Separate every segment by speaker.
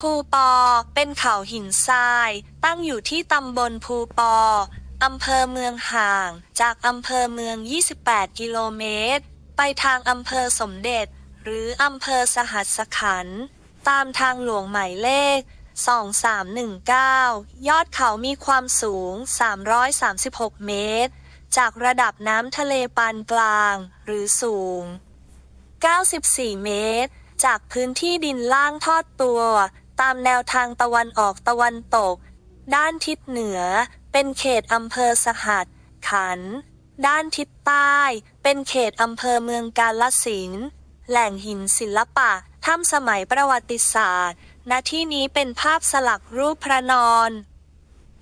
Speaker 1: ภูปอ เป็นเขาหินทราย ตั้งอยู่ที่ตำบลภูปอ อำเภอเมืองห่าง จากอำเภอเมือง 28 กิโลเมตร ไปทางอำเภอสมเด็จ หรืออำเภอสหัสขัน ตามทางหลวงหมายเลข 2319 ยอดเขามีความสูง 336 เมตร จากระดับน้ำทะเลปานกลาง หรือสูง 94 เมตร จากพื้นที่ดินล่างทอดตัว ตามแนวทางตะวันออกตะวันตก ด้านทิศเหนือ เป็นเขตอำเภอสหัส ขัน ด้านทิศใต้ เป็นเขตอำเภอเมืองกาลสินแหล่งหินศิลปะถ้ำสมัยประวัติศาสตร์ ณ ที่นี้เป็นภาพสลักรูปพระนอน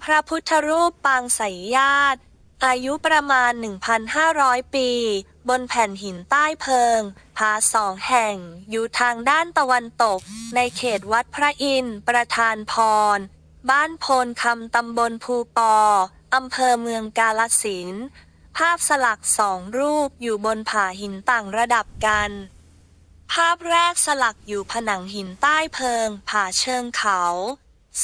Speaker 1: พระพุทธรูปปางไสยญาติ อายุประมาณ 1,500 ปี บนแผ่นหินใต้เพิง ผาสองแห่ง อยู่ทางด้านตะวันตก ในเขตวัดพระอินทร์ประธานพร บ้านโพนคำตำบลภูปออำเภอเมืองกาลสิน ภาพสลักสองรูปอยู่บนผาหินต่างระดับกัน ภาพแรกสลักอยู่ผนังหินใต้เพิง ผาเชิงเขา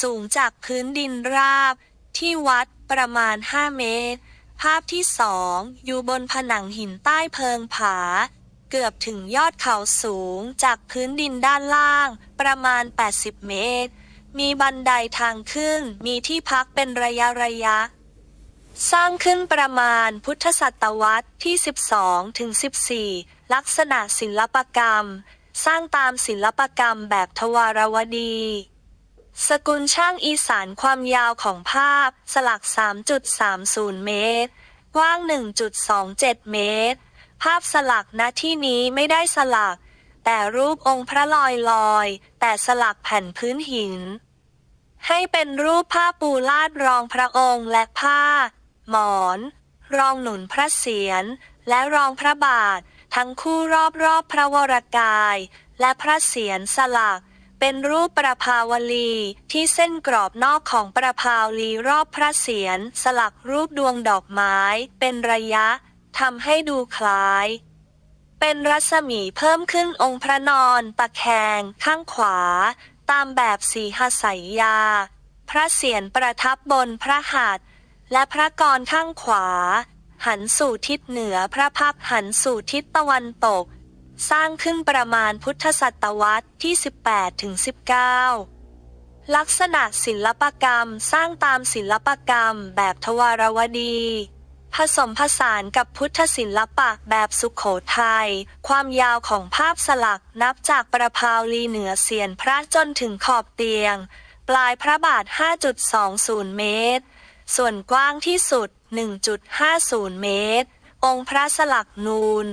Speaker 1: สูงจากพื้นดินราบ ที่วัดประมาณ 5 เมตร ภาพที่สองอยู่บนผนังหินใต้เพิงผา เกือบถึงยอดเขาสูงจากพื้นดินด้านล่าง ประมาณ 80 เมตร มีบันไดทางขึ้นมีที่พักเป็นระยะระยะ สร้างขึ้นประมาณพุทธศตวรรษที่ 12 ถึง 14 ลักษณะศิลปกรรม สร้างตามศิลปกรรมแบบทวารวดี สกุลช่างอีสานความยาวของภาพ สลัก 3.30 เมตร กว้าง 1.27 เมตร ภาพสลักณที่นี้ไม่ได้สลัก แต่รูปองค์พระลอยลอย แต่สลักแผ่นพื้นหิน ให้เป็นรูปผ้าปูลาดรองพระองค์และผ้า หมอน รองหนุนพระเศียร และรองพระบาท ทั้งคู่รอบๆพระวรกาย และพระเศียรสลัก เป็นรูปประภาวลี ที่เส้นกรอบนอกของประภาวลีรอบพระเศียรสลักรูปดวงดอกไม้ เป็นระยะทำให้ดูคล้าย เป็นรัศมีเพิ่มขึ้นองค์พระนอนตะแคง ข้างขวา ตามแบบสีหสัยยา พระเศียรประทับบนพระหัตถ์และพระกรข้างขวา หันสู่ทิศเหนือพระพักหันสู่ทิศตะวันตก สร้างขึ้นประมาณพุทธศตวรรษที่ 18ถึง19 ลักษณะศิลปกรรมสร้างตามศิลปกรรมแบบทวารวดี ผสมผสานกับพุทธศิลปะแบบสุขโขทัย ความยาวของภาพสลักนับจากประภาวลีเหนือเสียนพระจนถึงขอบเตียง ปลายพระบาท 5.20 เมตร ส่วนกว้างที่สุด 1.50 เมตร องค์พระสลักนูน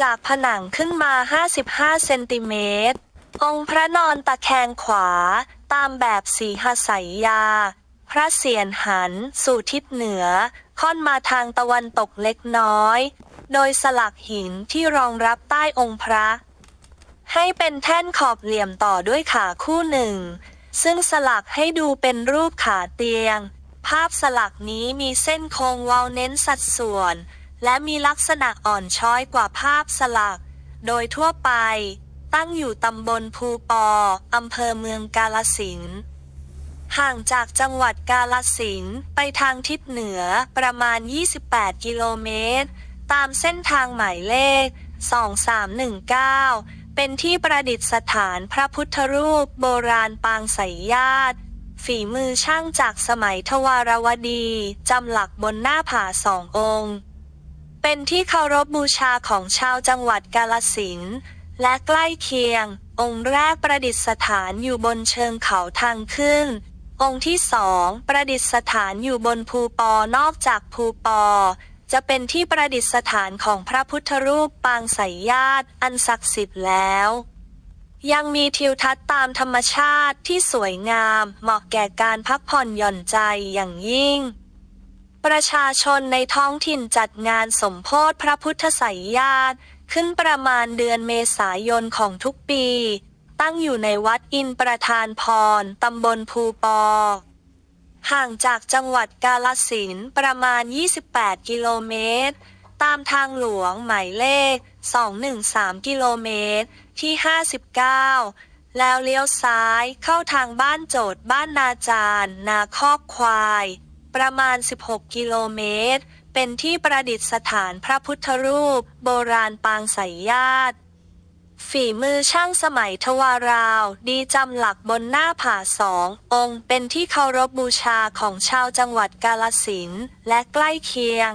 Speaker 1: จากผนังขึ้นมา 55 เซนติเมตร องค์พระนอนตะแคงขวา ตามแบบสีหสัยยา พระเศียรหันสู่ทิศเหนือ ค่อนมาทางตะวันตกเล็กน้อย โดยสลักหินที่รองรับใต้องค์พระ ให้เป็นแท่นขอบเหลี่ยมต่อด้วยขาคู่หนึ่ง ซึ่งสลักให้ดูเป็นรูปขาเตียง ภาพสลักนี้มีเส้นโค้งเวาเน้นสัดส่วน และมีลักษณะอ่อนช้อยกว่าภาพสลัก โดยทั่วไป ตั้งอยู่ตำบลภูปอ อำเภอเมืองกาลสินธุ์ห่างจากจังหวัดกาลสินธุ์ไปทางทิศเหนือประมาณ 28 กิโลเมตร ตามเส้นทางหมายเลข 2319 เป็นที่ประดิษฐานพระพุทธรูปโบราณปางไสยญาติ ฝีมือช่างจากสมัยทวารวดี จำหลักบนหน้าผาสององค์ เป็นที่เคารพบูชาของชาวจังหวัดกาลสินธุ์และใกล้เคียง องค์แรกประดิษฐานอยู่บนเชิงเขาทางขึ้น องค์ที่สองประดิษฐานอยู่บนภูปอนอกจากภูปอ จะเป็นที่ประดิษฐานของพระพุทธรูปปางไสยญาติอันศักดิ์สิทธิ์แล้ว ยังมีทิวทัศน์ตามธรรมชาติที่สวยงาม เหมาะแก่การพักผ่อนหย่อนใจอย่างยิ่ง ประชาชนในท้องถิ่นจัดงานสมโพธิพระพุทธไสยญาติ ขึ้นประมาณเดือนเมษายนของทุกปี ตั้งอยู่ในวัดอินประธานพร ตำบลภูปอ ห่างจากจังหวัดกาลสินประมาณ 28 กิโลเมตร ตามทางหลวงหมายเลข 213 กิโลเมตร ที่ 59 แล้วเลี้ยวซ้ายเข้าทางบ้านโจทย์บ้านนาจารนาคอกควาย ประมาณ 16 กิโลเมตร เป็นที่ประดิษฐานพระพุทธรูป โบราณปางสายญาติ ฝีมือช่างสมัยทวาราว ดีจำหลักบนหน้าผาสอง องค์เป็นที่เคารพบูชาของชาวจังหวัดกาลสินและใกล้เคียง